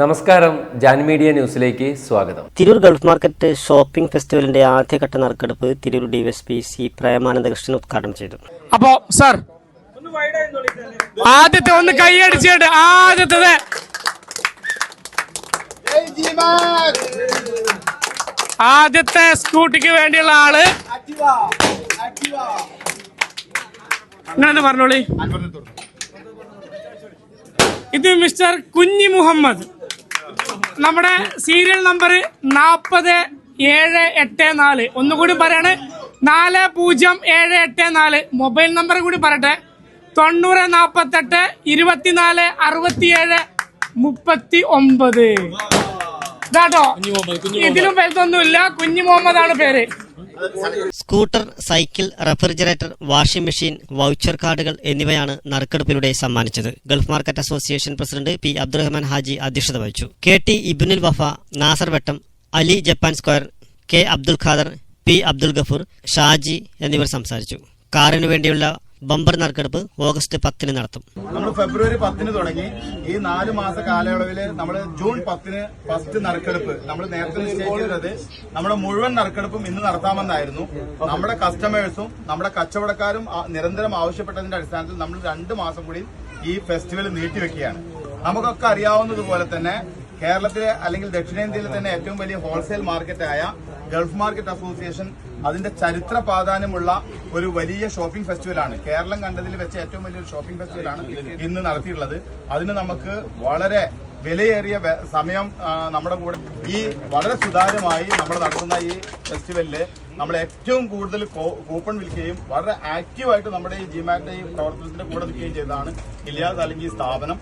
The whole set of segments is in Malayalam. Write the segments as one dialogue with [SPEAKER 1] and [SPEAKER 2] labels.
[SPEAKER 1] നമസ്കാരം ജാൻ മീഡിയ ന്യൂസിലേക്ക് സ്വാഗതം.
[SPEAKER 2] തിരൂർ ഗൾഫ് മാർക്കറ്റ് ഷോപ്പിംഗ് ഫെസ്റ്റിവലിന്റെ ആദ്യഘട്ട നറുക്കെടുപ്പ് തിരൂർ ഡിവൈഎസ്പി സി പ്രേമാനന്ദകൃഷ്ണൻ ഉദ്ഘാടനം ചെയ്തു.
[SPEAKER 3] അപ്പോ സാർ ആദ്യത്തെ ഒന്ന് കൈയടിച്ചിട്ട് ആദ്യത്തത്. ആദ്യത്തെ സ്കൂട്ടിക്ക് വേണ്ടിയുള്ള ആൾ. നിങ്ങളെന്ന് പറഞ്ഞോളി? ഇത് മിസ്റ്റർ കുഞ്ഞി മുഹമ്മദ് നമ്മുടെ സീരിയൽ നമ്പർ നാൽപ്പത് ഏഴ് എട്ട് നാല്. ഒന്നുകൂടി പറയാണ്. നാല് പൂജ്യം ഏഴ് എട്ട് നാല്. മൊബൈൽ നമ്പർ കൂടി പറയട്ടെ. തൊണ്ണൂറ് നാൽപ്പത്തെട്ട് ഇരുപത്തിനാല് അറുപത്തിയേഴ് മുപ്പത്തി ഒമ്പത് ഇതാട്ടോ ഇതിലും വലുതൊന്നുമില്ല. കുഞ്ഞു മുഹമ്മദ് ആണ് പേര്.
[SPEAKER 2] Scooter cycle refrigerator washing machine voucher കാർഡുകൾ എന്നിവയാണ് നറുക്കെടുപ്പിലൂടെ സമ്മാനിച്ചത്. Gulf market association president P Abdurahman Haji അധ്യക്ഷത വഹിച്ചു. K T Ibinul Wafa Nasar Vattam Ali Japan square K Abdul Khader P Abdul Gafoor Shaji എന്നിവർ സംസാരിച്ചു. കാറിനു വേണ്ടിയുള്ള ബമ്പർ നറുക്കെടുപ്പ് ഓഗസ്റ്റ് പത്തിന് നടത്തും.
[SPEAKER 4] നമ്മൾ ഫെബ്രുവരി പത്തിന് തുടങ്ങി. ഈ നാല് മാസ കാലയളവിൽ നമ്മൾ ജൂൺ പത്തിന് ഫസ്റ്റ് നറുക്കെടുപ്പ്. നമ്മൾ നേരത്തെ നിശ്ചയിച്ചിരുന്നത് നമ്മുടെ മുഴുവൻ നറുക്കെടുപ്പും ഇന്ന് നടത്താമെന്നായിരുന്നു. നമ്മുടെ കസ്റ്റമേഴ്സും നമ്മുടെ കച്ചവടക്കാരും നിരന്തരം ആവശ്യപ്പെട്ടതിന്റെ അടിസ്ഥാനത്തിൽ നമ്മൾ രണ്ട് മാസം കൂടി ഈ ഫെസ്റ്റിവൽ നീട്ടിവെക്കുകയാണ്. നമുക്കൊക്കെ അറിയാവുന്നതുപോലെ തന്നെ കേരളത്തിലെ അല്ലെങ്കിൽ ദക്ഷിണേന്ത്യയിലെ തന്നെ ഏറ്റവും വലിയ ഹോൾസെയിൽ മാർക്കറ്റായ ഗൾഫ് മാർക്കറ്റ് അസോസിയേഷൻ അതിന്റെ ചരിത്ര പ്രാധാന്യമുള്ള ഒരു വലിയ ഷോപ്പിംഗ് ഫെസ്റ്റിവലാണ്. കേരളം കണ്ടതിൽ വെച്ച് ഏറ്റവും വലിയൊരു ഷോപ്പിംഗ് ഫെസ്റ്റിവലാണ് ഇന്ന് നടത്തിയിട്ടുള്ളത്. അതിന് നമുക്ക് വളരെ വിലയേറിയ സമയം നമ്മുടെ കൂടെ ഈ വളരെ സുതാര്യമായി നമ്മൾ നടത്തുന്ന ഈ ഫെസ്റ്റിവലിൽ നമ്മൾ ഏറ്റവും കൂടുതൽ കൂപ്പൺ വിൽക്കുകയും വളരെ ആക്റ്റീവായിട്ട് നമ്മുടെ ഈ ജിമാറ്റിന്റെ ഈ പ്രവർത്തനത്തിന്റെ കൂടെ നിൽക്കുകയും ചെയ്തതാണ് ഇലിയാസ് അല്ലെങ്കിൽ ഈ സ്ഥാപനം.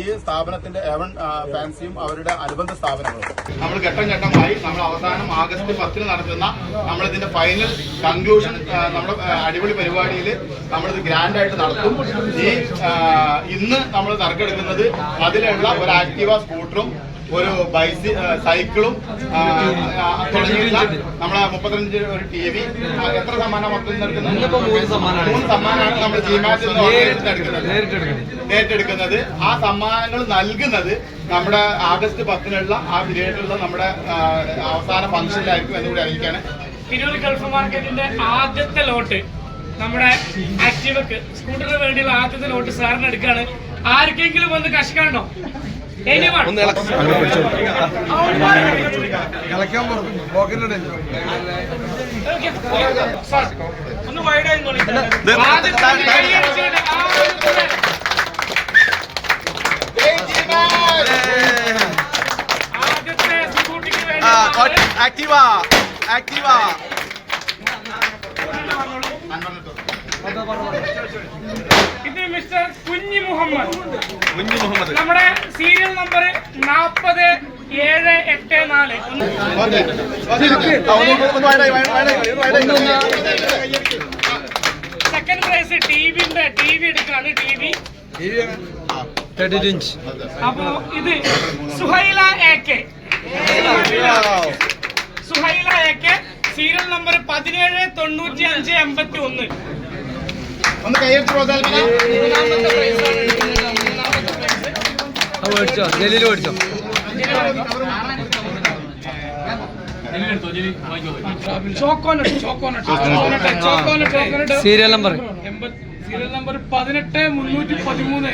[SPEAKER 4] ഈ സ്ഥാപനത്തിന്റെ എവൺ ഫാൻസിയും അവരുടെ അനുബന്ധ സ്ഥാപനങ്ങളും. നമ്മൾ ഘട്ടം ഘട്ടമായി നമ്മൾ അവസാനം ആഗസ്റ്റ് പത്തിന് നടത്തുന്ന നമ്മളിതിന്റെ ഫൈനൽ കൺക്ലൂഷൻ നമ്മുടെ അടിപൊളി പരിപാടിയിൽ നമ്മളിത് ഗ്രാൻഡ് ആയിട്ട് നടത്തും. ഈ ഇന്ന് നമ്മൾ നറുക്കെടുക്കുന്നത് അതിലുള്ള ഒരു ആക്റ്റീവ സ്കൂട്ടറും ഒരു ബൈസി സൈക്കിളും തുടങ്ങിയിട്ടുള്ള നമ്മളെ മുപ്പത്തഞ്ച് ഒരു ടി വി. എത്ര സമ്മാനം മൊത്തം നടക്കുന്നത് മൂന്ന് സമ്മാനമാണ്. നമ്മൾ ജിമാറ്റിൽ നിന്ന് ഏറ്റെടുക്കുന്നത്. ഏറ്റെടുക്കുന്നത്. ആ സമ്മാനങ്ങൾ നൽകുന്നത് നമ്മുടെ ആഗസ്റ്റ് പത്തിനുള്ള ആ പീരീഡിലുള്ള നമ്മുടെ അവസാന ഫംഗ്ഷനിലായിരിക്കും എന്നുകൂടി അറിയിക്കാണ്.
[SPEAKER 3] തിരൂർ ഗൾഫ് മാർക്കറ്റിന്റെ ആദ്യത്തെ ലോട്ട് നമ്മുടെ ആക്റ്റീവക്ക് സ്കൂട്ടറിന് വേണ്ടിയുള്ള ആദ്യത്തെ ലോട്ട് സാറിന് എടുക്കാണ് ആർക്കെങ്കിലും ഒന്ന് കഷ്കാണ്ടോ? ആക്ടിവാ ആക്ടിവാ ഒന്ന്
[SPEAKER 5] ആക്റ്റീവ. ആക്റ്റീവ.
[SPEAKER 3] ഇത് മിസ്റ്റർ കുഞ്ഞി മുഹമ്മദ്.
[SPEAKER 5] കുഞ്ഞി മുഹമ്മദ്.
[SPEAKER 3] നമ്മുടെ സീരിയൽ നമ്പർ നാൽപ്പത് ഏഴ് എട്ട് നാല്. സെക്കൻഡ് പ്രൈസ് ടിവിന്റെ ടി വി എടുക്കാണ് ടി വി അപ്പോ ഇത് Suhaila A K. Suhaila A K. Serial number പതിനേഴ് തൊണ്ണൂറ്റി അഞ്ച് എൺപത്തി ഒന്ന്.
[SPEAKER 4] ഒന്ന് കൈയടിച്ച് പ്രോത്സാഹിപ്പിക്കാം
[SPEAKER 3] choconut choconut choconut
[SPEAKER 6] serial number
[SPEAKER 3] serial number പതിനെട്ട് മുന്നൂറ്റി പതിമൂന്ന്.